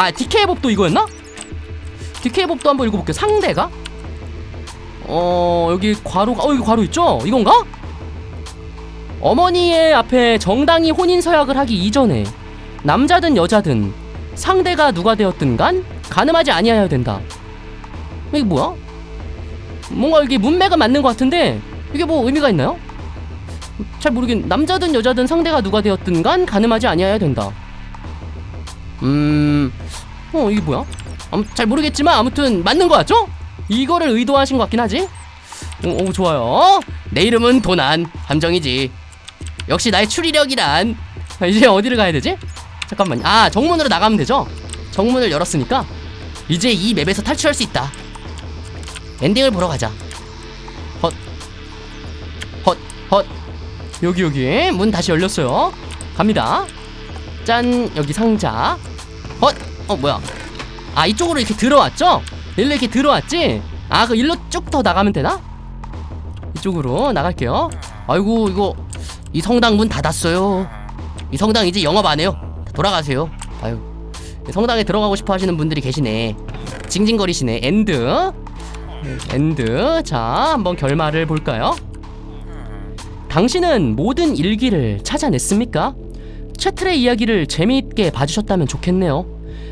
아 DK 법도 이거였나? DK 법도 한번 읽어볼게요. 상대가 어 여기 괄호가 어 여기 괄호 있죠? 이건가? 어머니의 앞에 정당히 혼인 서약을 하기 이전에 남자든 여자든 상대가 누가 되었든 간 가늠하지 아니하여야 된다. 이게 뭐야? 뭔가 이게 문맥은 맞는 것 같은데 이게 뭐 의미가 있나요? 잘 모르겠. 남자든 여자든 상대가 누가 되었든 간 가늠하지 아니하여야 된다. 음, 어 이게 뭐야? 아무, 잘 모르겠지만 아무튼 맞는 거 같죠? 이거를 의도하신 것 같긴 하지. 오, 오 좋아요. 내 이름은 도난 함정이지. 역시 나의 추리력이란. 아, 이제 어디를 가야 되지? 잠깐만요. 아 정문으로 나가면 되죠? 정문을 열었으니까 이제 이 맵에서 탈출할 수 있다. 엔딩을 보러 가자. 헛, 헛, 헛. 여기 여기 문 다시 열렸어요. 갑니다. 짠 여기 상자. 헛, 어 뭐야? 아 이쪽으로 이렇게 들어왔죠? 일로 이렇게 들어왔지? 아 그 일로 쭉 더 나가면 되나? 이쪽으로 나갈게요. 아이고 이거 이 성당 문 닫았어요. 이 성당 이제 영업 안 해요. 돌아가세요. 아유 이 성당에 들어가고 싶어 하시는 분들이 계시네. 징징거리시네. 엔드. 엔드. 자, 한번 결말을 볼까요? 당신은 모든 일기를 찾아냈습니까? 채틀의 이야기를 재미있게 봐주셨다면 좋겠네요.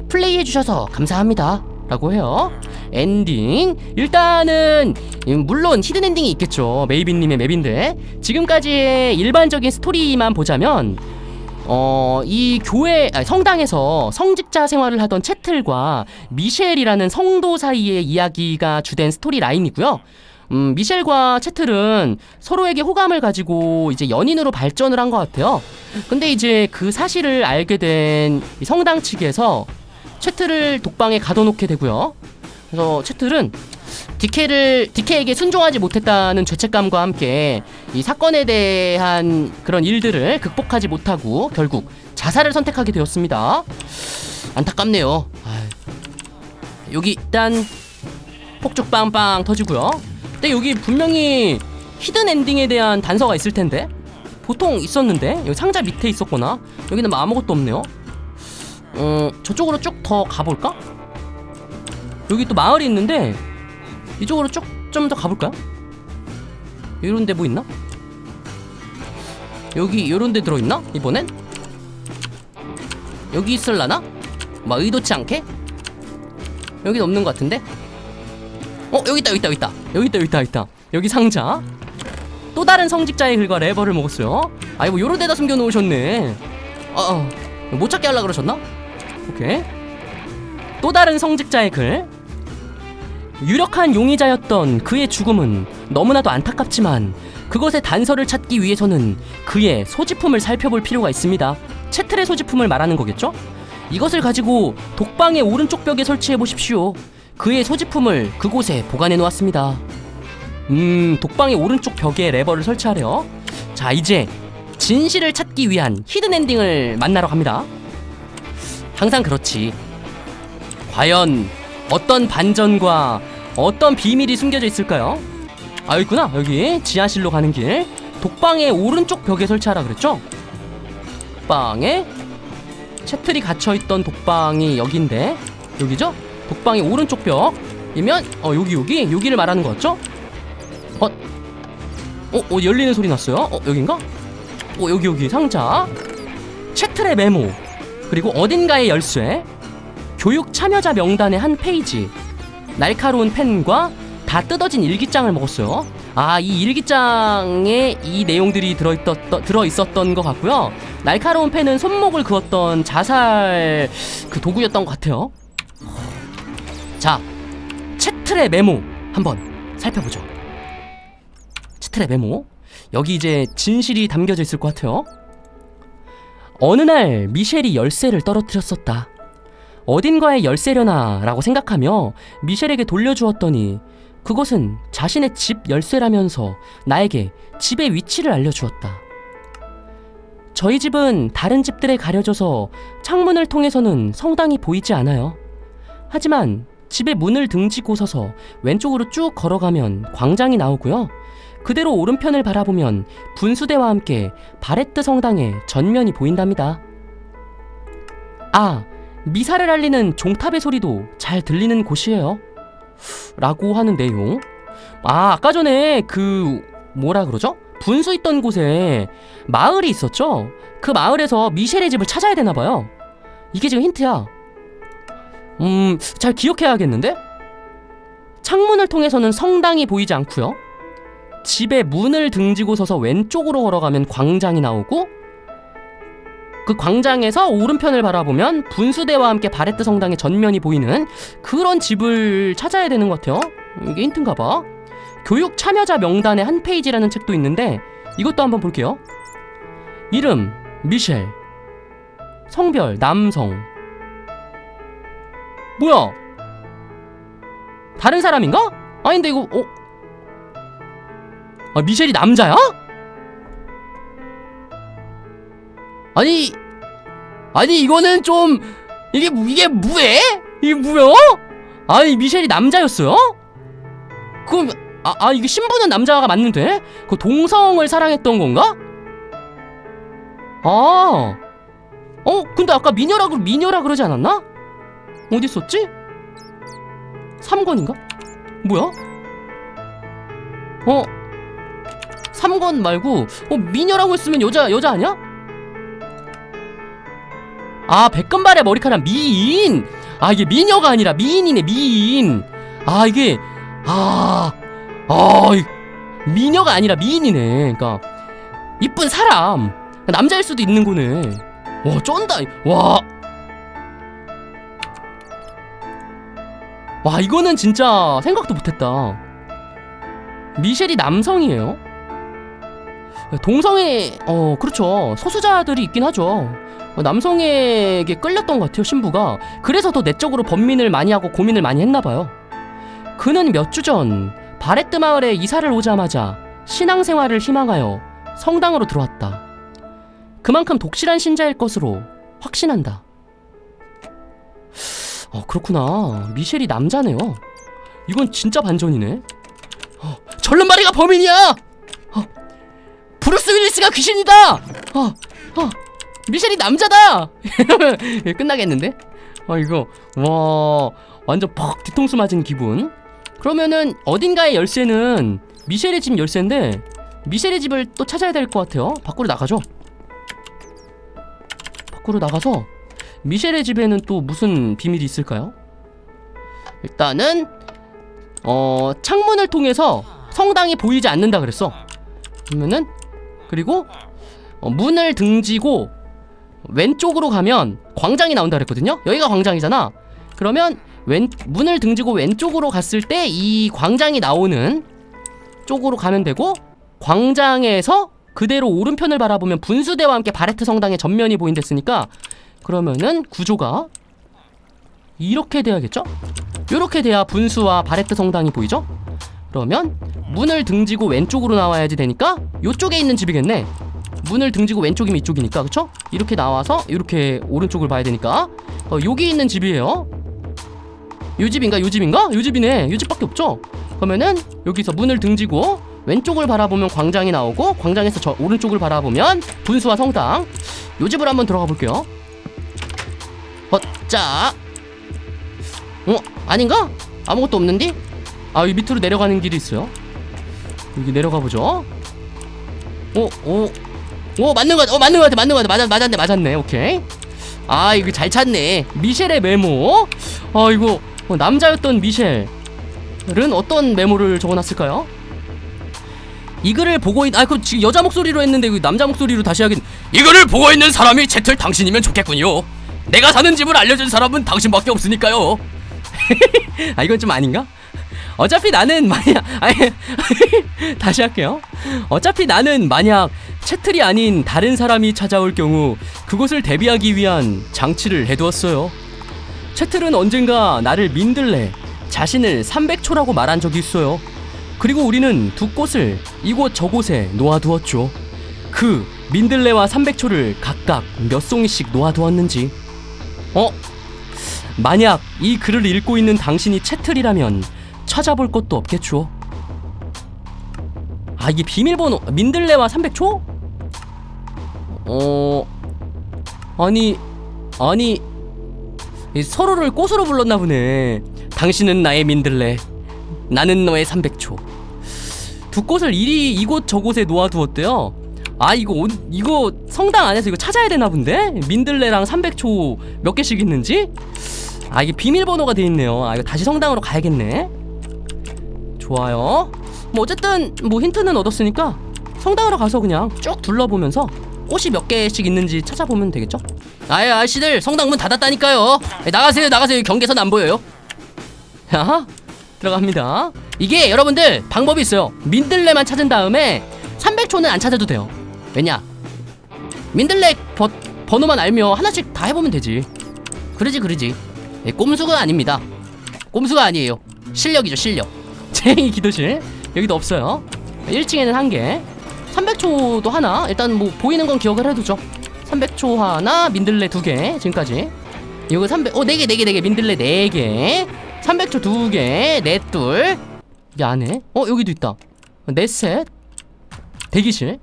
플레이해주셔서 감사합니다. 라고 해요. 엔딩. 일단은, 음, 물론 히든 엔딩이 있겠죠. 메이비님의 맵인데. 지금까지의 일반적인 스토리만 보자면, 어, 이 교회, 아니, 성당에서 성직자 생활을 하던 채틀과 미셸이라는 성도 사이의 이야기가 주된 스토리 라인이고요. 음, 미셸과 채틀은 서로에게 호감을 가지고 이제 연인으로 발전을 한 것 같아요. 근데 이제 그 사실을 알게 된이 성당 측에서 채틀을 독방에 가둬놓게 되고요. 그래서 채틀은 디케를 디케에게 순종하지 못했다는 죄책감과 함께 이 사건에 대한 그런 일들을 극복하지 못하고 결국 자살을 선택하게 되었습니다. 안타깝네요. 아이. 여기 일단 폭죽 빵빵 터지고요. 근데 여기 분명히 히든 엔딩에 대한 단서가 있을 텐데 보통 있었는데 여기 상자 밑에 있었거나 여기는 뭐 아무것도 없네요. 어 저쪽으로 쭉 더 가볼까? 여기 또 마을이 있는데 이쪽으로 쭉 좀 더 가볼까요? 이런 데 뭐 있나? 여기 이런 데 들어있나? 이번엔? 여기 있을라나? 막 의도치 않게? 여긴 없는 것 같은데? 어 여기 있다 여기 있다 여기 있다 여기 있다 있다 여기 상자 또 다른 성직자의 글과 레버를 먹었어요 아이 뭐 요런 데다 숨겨 놓으셨네 어, 어. 못 찾게 하려 그러셨나? 오케이 또 다른 성직자의 글 유력한 용의자였던 그의 죽음은 너무나도 안타깝지만 그것의 단서를 찾기 위해서는 그의 소지품을 살펴볼 필요가 있습니다. 채틀의 소지품을 말하는 거겠죠? 이것을 가지고 독방의 오른쪽 벽에 설치해 보십시오. 그의 소지품을 그곳에 보관해 놓았습니다. 음, 독방의 오른쪽 벽에 레버를 설치하래요. 자, 이제 진실을 찾기 위한 히든 엔딩을 만나러 갑니다. 항상 그렇지. 과연 어떤 반전과 어떤 비밀이 숨겨져 있을까요? 아 있구나 여기 지하실로 가는 길 독방의 오른쪽 벽에 설치하라 그랬죠? 독방에 채틀이 갇혀있던 독방이 여기인데 여기죠? 독방의 오른쪽 벽이면 어 여기 여기 여기를 말하는 거였죠? 어? 어? 어 열리는 소리 났어요? 어 여긴가? 어 여기 여기 상자 채틀의 메모 그리고 어딘가의 열쇠 교육 참여자 명단의 한 페이지 날카로운 펜과 다 뜯어진 일기장을 먹었어요. 아, 이 일기장에 이 내용들이 들어있던, 들어있었던 것 같고요. 날카로운 펜은 손목을 그었던 자살 그 도구였던 것 같아요. 자, 채틀의 메모 한번 살펴보죠. 채틀의 메모. 여기 이제 진실이 담겨져 있을 것 같아요. 어느 날 미셸이 열쇠를 떨어뜨렸었다. 어딘가에 열쇠려나 라고 생각하며 미셸에게 돌려주었더니 그것은 자신의 집 열쇠라면서 나에게 집의 위치를 알려주었다. 저희 집은 다른 집들에 가려져서 창문을 통해서는 성당이 보이지 않아요. 하지만 집의 문을 등지고 서서 왼쪽으로 쭉 걸어가면 광장이 나오고요. 그대로 오른편을 바라보면 분수대와 함께 바레트 성당의 전면이 보인답니다. 아, 미사를 알리는 종탑의 소리도 잘 들리는 곳이에요. 라고 하는 내용. 아, 아까 전에 그 뭐라 그러죠? 분수 있던 곳에 마을이 있었죠? 그 마을에서 미셸의 집을 찾아야 되나 봐요. 이게 지금 힌트야. 음, 잘 기억해야겠는데? 창문을 통해서는 성당이 보이지 않고요. 집에 문을 등지고 서서 왼쪽으로 걸어가면 광장이 나오고 그 광장에서 오른편을 바라보면 분수대와 함께 바레트 성당의 전면이 보이는 그런 집을 찾아야 되는 것 같아요. 이게 힌트인가 봐. 교육 참여자 명단의 한 페이지라는 책도 있는데 이것도 한번 볼게요. 이름 미셸 성별 남성 뭐야 다른 사람인가? 아닌데 이거 어? 아 미셸이 남자야? 아니 아니 이거는 좀 이게 무- 이게 뭐해? 이게 뭐야? 아니 미셸이 남자였어요? 그럼 아, 아 이게 신부는 남자가 맞는데 그 동성을 사랑했던 건가? 아, 어 근데 아까 미녀라 그 미녀라 그러지 않았나? 어디 있었지? 3권인가? 뭐야? 어 3권 말고 어 미녀라고 했으면 여자 여자 아니야? 아 백금발의 머리카락 미인 아 이게 미녀가 아니라 미인이네 미인 아 이게 아, 아, 이- 미녀가 아니라 미인이네. 그러니까 이쁜 사람, 남자일 수도 있는 거네. 와, 쩐다. 와, 와, 이거는 진짜 생각도 못했다. 미셸이 남성이에요. 동성애, 어, 그렇죠. 소수자들이 있긴 하죠. 어, 남성에게 끌렸던 것 같아요, 신부가. 그래서 더 내적으로 번민을 많이 하고 고민을 많이 했나 봐요. 그는 몇 주 전 바레트 마을에 이사를 오자마자 신앙생활을 희망하여 성당으로 들어왔다. 그만큼 독실한 신자일 것으로 확신한다. 어, 그렇구나. 미셸이 남자네요. 이건 진짜 반전이네. 어, 절름발이가 범인이야! 어, 브루스 윌리스가 귀신이다! 어, 어, 미셸이 남자다! 끝나겠는데? 아, 이거, 와, 완전 퍽 뒤통수 맞은 기분. 그러면은 어딘가의 열쇠는 미셸의 집 열쇠인데 미셸의 집을 또 찾아야 될 것 같아요. 밖으로 나가죠. 밖으로 나가서 미셸의 집에는 또 무슨 비밀이 있을까요? 일단은 어 창문을 통해서 성당이 보이지 않는다 그랬어. 그러면은 그리고 어, 문을 등지고 왼쪽으로 가면 광장이 나온다 그랬거든요. 여기가 광장이잖아. 그러면 왼 문을 등지고 왼쪽으로 갔을 때 이 광장이 나오는 쪽으로 가면 되고 광장에서 그대로 오른편을 바라보면 분수대와 함께 바레트 성당의 전면이 보인댔으니까 그러면은 구조가 이렇게 돼야겠죠? 이렇게 돼야 분수와 바레트 성당이 보이죠? 그러면 문을 등지고 왼쪽으로 나와야지 되니까 이쪽에 있는 집이겠네. 문을 등지고 왼쪽이면 이쪽이니까 그쵸? 이렇게 나와서 이렇게 오른쪽을 봐야 되니까 어, 여기 있는 집이에요. 요 집인가 요 집인가? 요 집이네. 요 집밖에 없죠. 그러면은 여기서 문을 등지고 왼쪽을 바라보면 광장이 나오고 광장에서 저 오른쪽을 바라보면 분수와 성당. 요 집을 한번 들어가 볼게요. 어짜. 어 아닌가? 아무것도 없는데? 아 여기 밑으로 내려가는 길이 있어요. 여기 내려가 보죠. 오, 오, 오 맞는 거 같아. 어 맞는 거 같아. 맞는 거 같아. 맞았, 맞았네, 맞았네. 오케이. 아 이거 잘 찾네. 미셸의 메모. 아 이거 어, 남자였던 미셸은 어떤 메모를 적어놨을까요? 이 글을 보고 있, 아, 그 지금 여자 목소리로 했는데 그 남자 목소리로 다시 하긴. 이 글을 보고 있는 사람이 채틀 당신이면 좋겠군요. 내가 사는 집을 알려준 사람은 당신밖에 없으니까요. 아, 이건 좀 아닌가? 어차피 나는 만약 아니 다시 할게요. 어차피 나는 만약 채틀이 아닌 다른 사람이 찾아올 경우 그곳을 대비하기 위한 장치를 해두었어요. 채틀은 언젠가 나를 민들레 자신을 300초라고 말한 적이 있어요. 그리고 우리는 두 꽃을 이곳 저곳에 놓아두었죠. 그 민들레와 300초를 각각 몇 송이씩 놓아두었는지. 어? 만약 이 글을 읽고 있는 당신이 채틀이라면 찾아볼 것도 없겠죠. 아 이게 비밀번호 민들레와 300초? 어 아니 아니 이 서로를 꽃으로 불렀나 보네. 당신은 나의 민들레, 나는 너의 300초. 두 꽃을 이리 이곳 저곳에 놓아두었대요. 아 이거 온- 이거 성당 안에서 이거 찾아야 되나 본데? 민들레랑 300초 몇 개씩 있는지? 아 이게 비밀번호가 돼 있네요. 아 이거 다시 성당으로 가야겠네. 좋아요. 뭐 어쨌든 뭐 힌트는 얻었으니까 성당으로 가서 그냥 쭉 둘러보면서 꽃이 몇 개씩 있는지 찾아보면 되겠죠? 아예 아저씨들 성당 문 닫았다니까요. 예, 나가세요 나가세요 경계선 안 보여요. 자 들어갑니다. 이게 여러분들 방법이 있어요. 민들레만 찾은 다음에 300초는 안 찾아도 돼요. 왜냐? 민들레 버, 번호만 알면 하나씩 다 해보면 되지. 그러지 그러지. 예, 꼼수가 아닙니다. 꼼수가 아니에요. 실력이죠 실력. 쟁이 기도실 여기도 없어요. 1층에는 한 개. 300초도 하나. 일단 뭐 보이는 건 기억을 해두죠. 300초 하나, 민들레 두 개. 지금까지. 이거 300. 어, 네 개, 네 개, 네 개. 민들레 네 개. 300초 두 개. 넷둘. 여기 안에. 어, 여기도 있다. 넷셋. 대기실.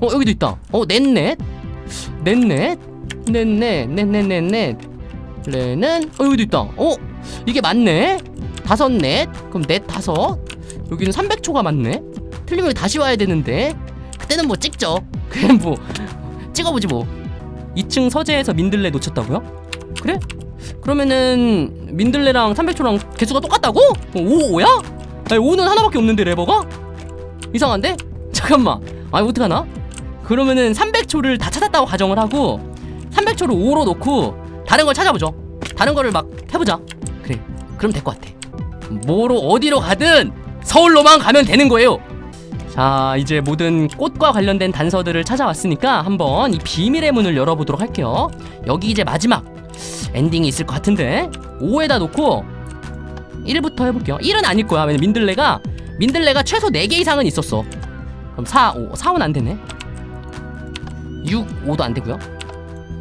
어, 여기도 있다. 어, 넷넷. 넷넷. 넷넷. 넷넷넷넷. 레는 어, 여기도 있다. 어, 이게 맞네. 다섯 넷. 그럼 넷 다섯. 여기는 300초가 맞네. 틀리면 다시 와야 되는데. 그때는 뭐 찍죠. 그냥 뭐 찍어보지 뭐. 2층 서재에서 민들레 놓쳤다고요? 그래? 그러면은 민들레랑 300초랑 개수가 똑같다고? 5, 5야? 아니 5는 하나밖에 없는데 레버가? 이상한데? 잠깐만. 아니 어떡하나? 그러면은 300초를 다 찾았다고 가정을 하고 300초를 5로 놓고 다른 걸 찾아보죠. 다른 거를 막 해보자. 그래. 그럼 될 것 같아. 뭐로 어디로 가든 서울로만 가면 되는 거예요. 자, 이제 모든 꽃과 관련된 단서들을 찾아왔으니까 한번 이 비밀의 문을 열어보도록 할게요. 여기 이제 마지막 엔딩이 있을 것 같은데 5에다 놓고 1부터 해볼게요. 1은 아닐 거야. 왜냐면 민들레가 민들레가 최소 4개 이상은 있었어. 그럼 4, 5, 4는 안 되네. 6, 5도 안 되고요.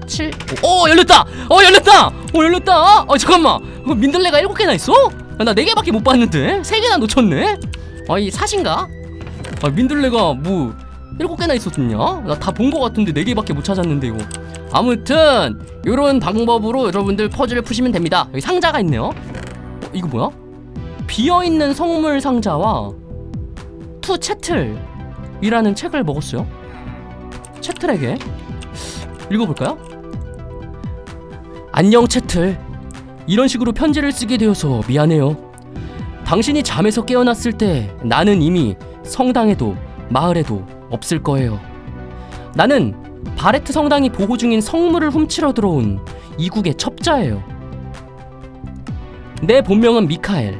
7, 5. 어, 열렸다! 어, 열렸다! 어, 열렸다! 어, 잠깐만. 어, 민들레가 7개나 있어? 야, 나 4개밖에 못 봤는데? 3개나 놓쳤네? 아, 이 사신가? 아, 민들레가 뭐 7개나 있었냐? 나 다 본 거 같은데 4개밖에 못 찾았는데 이거. 아무튼 요런 방법으로 여러분들 퍼즐을 푸시면 됩니다. 여기 상자가 있네요. 어, 이거 뭐야? 비어있는 성물 상자와 투 채틀이라는 책을 먹었어요. 채틀에게 읽어볼까요? 안녕 채틀. 이런 식으로 편지를 쓰게 되어서 미안해요. 당신이 잠에서 깨어났을 때 나는 이미 성당에도 마을에도 없을 거예요. 나는 바레트 성당이 보호 중인 성물을 훔치러 들어온 이국의 첩자예요. 내 본명은 미카엘.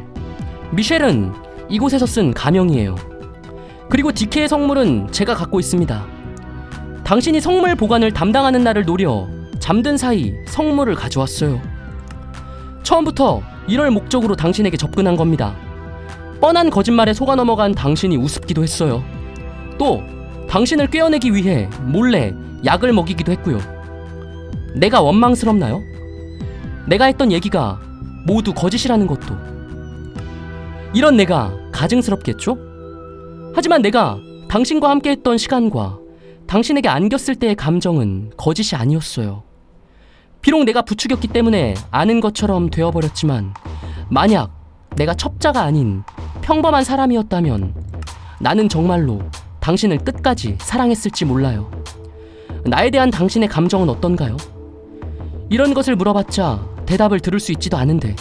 미셸은 이곳에서 쓴 가명이에요. 그리고 디케의 성물은 제가 갖고 있습니다. 당신이 성물 보관을 담당하는 날을 노려 잠든 사이 성물을 가져왔어요. 처음부터 이럴 목적으로 당신에게 접근한 겁니다. 뻔한 거짓말에 속아 넘어간 당신이 우습기도 했어요. 또 당신을 꿰어내기 위해 몰래 약을 먹이기도 했고요. 내가 원망스럽나요? 내가 했던 얘기가 모두 거짓이라는 것도. 이런 내가 가증스럽겠죠? 하지만 내가 당신과 함께 했던 시간과 당신에게 안겼을 때의 감정은 거짓이 아니었어요. 비록 내가 부추겼기 때문에 아는 것처럼 되어버렸지만 만약 내가 첩자가 아닌 평범한 사람이었다면 나는 정말로 당신을 끝까지 사랑했을지 몰라요. 나에 대한 당신의 감정은 어떤가요? 이런 것을 물어봤자 대답을 들을 수 있지도 않은데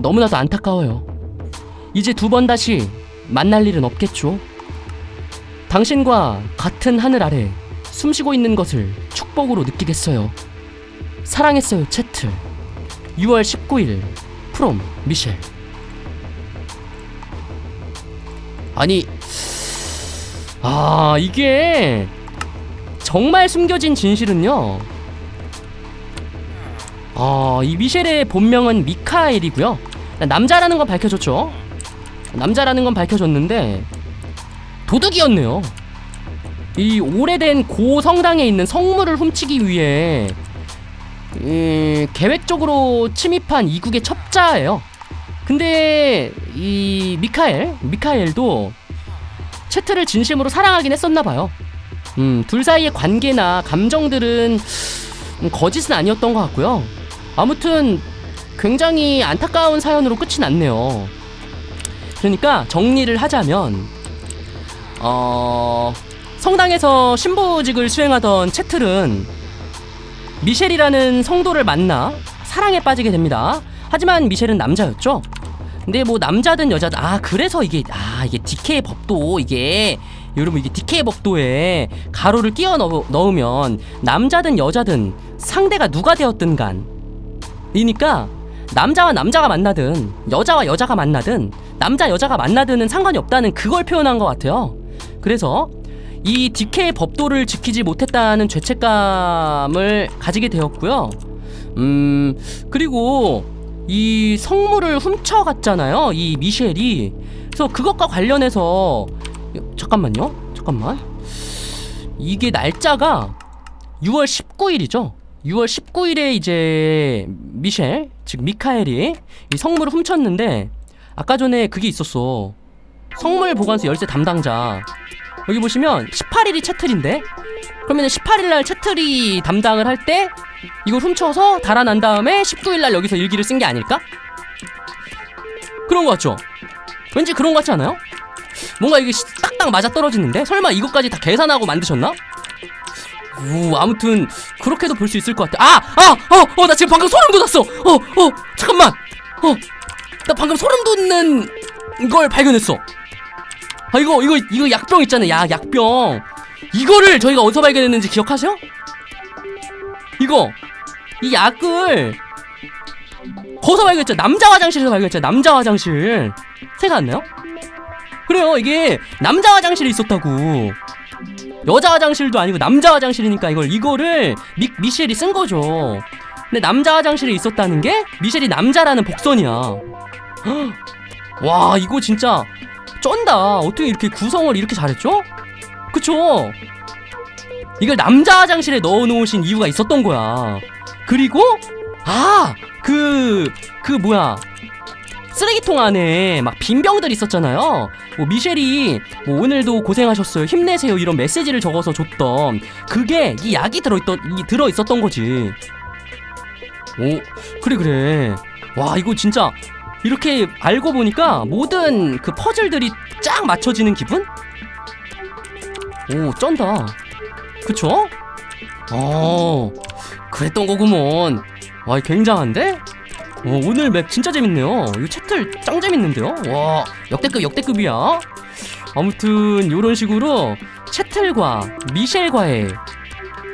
너무나도 안타까워요. 이제 두 번 다시 만날 일은 없겠죠? 당신과 같은 하늘 아래 숨쉬고 있는 것을 축복으로 느끼겠어요. 사랑했어요, 채틀. 6월 19일, 프롬, 미셸. 아니, 아, 이게 정말 숨겨진 진실은요. 아, 이 미셸의 본명은 미카엘이고요. 남자라는 건 밝혀졌죠. 남자라는 건 밝혀졌는데 도둑이었네요. 이 오래된 고 성당에 있는 성물을 훔치기 위해 이, 계획적으로 침입한 이국의 첩자예요. 근데 이 미카엘, 미카엘도 채트를 진심으로 사랑하긴 했었나 봐요. 음, 둘 사이의 관계나 감정들은 음, 거짓은 아니었던 것 같고요. 아무튼 굉장히 안타까운 사연으로 끝이 났네요. 그러니까 정리를 하자면 어 성당에서 신부직을 수행하던 채틀은 미셸이라는 성도를 만나 사랑에 빠지게 됩니다. 하지만 미셸은 남자였죠. 근데 뭐 남자든 여자든 아 그래서 이게 아 이게 디케이 법도 이게 여러분 이게 디케이 법도에 가로를 끼워 넣, 넣으면 남자든 여자든 상대가 누가 되었든 간 이니까 남자와 남자가 만나든 여자와 여자가 만나든 남자 여자가 만나든은 상관이 없다는 그걸 표현한 것 같아요. 그래서 이 디케이 법도를 지키지 못했다는 죄책감을 가지게 되었고요. 음 그리고 이 성물을 훔쳐갔잖아요. 이 미셸이. 그래서 그것과 관련해서 잠깐만요. 잠깐만. 이게 날짜가 6월 19일이죠. 6월 19일에 이제 미셸 즉 미카엘이 이 성물을 훔쳤는데 아까 전에 그게 있었어. 성물 보관소 열쇠 담당자. 여기 보시면 18일이 채틀인데 그러면 18일 날 채틀이 담당을 할 때 이걸 훔쳐서 달아난 다음에 19일 날 여기서 일기를 쓴 게 아닐까? 그런 거 같죠? 왠지 그런 거 같지 않아요? 뭔가 이게 시- 딱딱 맞아 떨어지는데 설마 이것까지 다 계산하고 만드셨나? 오 아무튼 그렇게도 볼 수 있을 것 같아. 아, 아, 어, 어, 나 지금 방금 소름 돋았어. 어, 어, 잠깐만. 어, 나 방금 소름 돋는 걸 발견했어. 아 이거 이거 이거 약병 있잖아요. 약 약병. 이거를 저희가 어디서 발견했는지 기억하세요? 이거 이 약을 거기서 발견했죠. 남자 화장실에서 발견했죠. 남자 화장실. 생각 안 나요? 그래요. 이게 남자 화장실에 있었다고. 여자 화장실도 아니고 남자 화장실이니까 이걸 이거를 미, 미셸이 쓴 거죠. 근데 남자 화장실에 있었다는 게 미셸이 남자라는 복선이야. 헉, 와 이거 진짜 쩐다. 어떻게 이렇게 구성을 이렇게 잘했죠? 그쵸? 이걸 남자 화장실에 넣어놓으신 이유가 있었던 거야. 그리고 아그그 뭐야 쓰레기통 안에 막 빈병들 있었잖아요. 뭐 미셸이 뭐 오늘도 고생하셨어요. 힘내세요. 이런 메시지를 적어서 줬던 그게 이 약이 들어있던 이 들어 있었던 거지. 오 그래 그래. 와 이거 진짜 이렇게 알고 보니까 모든 그 퍼즐들이 쫙 맞춰지는 기분? 오 쩐다. 그쵸? 어 그랬던 거구먼. 와 굉장한데? 어, 오늘 맵 진짜 재밌네요. 이거 챕틀 짱 재밌는데요? 와, 역대급 역대급이야. 아무튼 이런 식으로 채틀과 미셸과의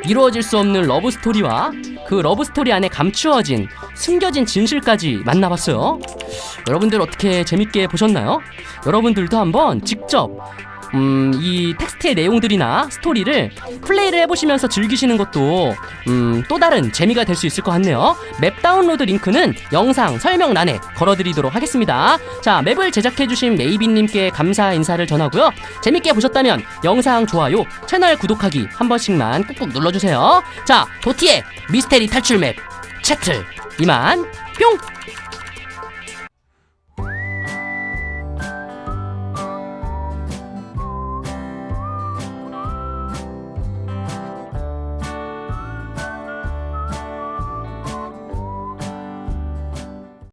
이루어질 수 없는 러브 스토리와 그 러브 스토리 안에 감추어진 숨겨진 진실까지 만나봤어요. 여러분들 어떻게 재밌게 보셨나요? 여러분들도 한번 직접 음, 이 텍스트의 내용들이나 스토리를 플레이를 해보시면서 즐기시는 것도 음, 또 다른 재미가 될 수 있을 것 같네요. 맵 다운로드 링크는 영상 설명란에 걸어드리도록 하겠습니다. 자, 맵을 제작해주신 메이비님께 감사 인사를 전하고요. 재밌게 보셨다면 영상 좋아요, 채널 구독하기 한 번씩만 꾹꾹 눌러주세요. 자, 도티의 미스테리 탈출 맵 채틀 이만 뿅!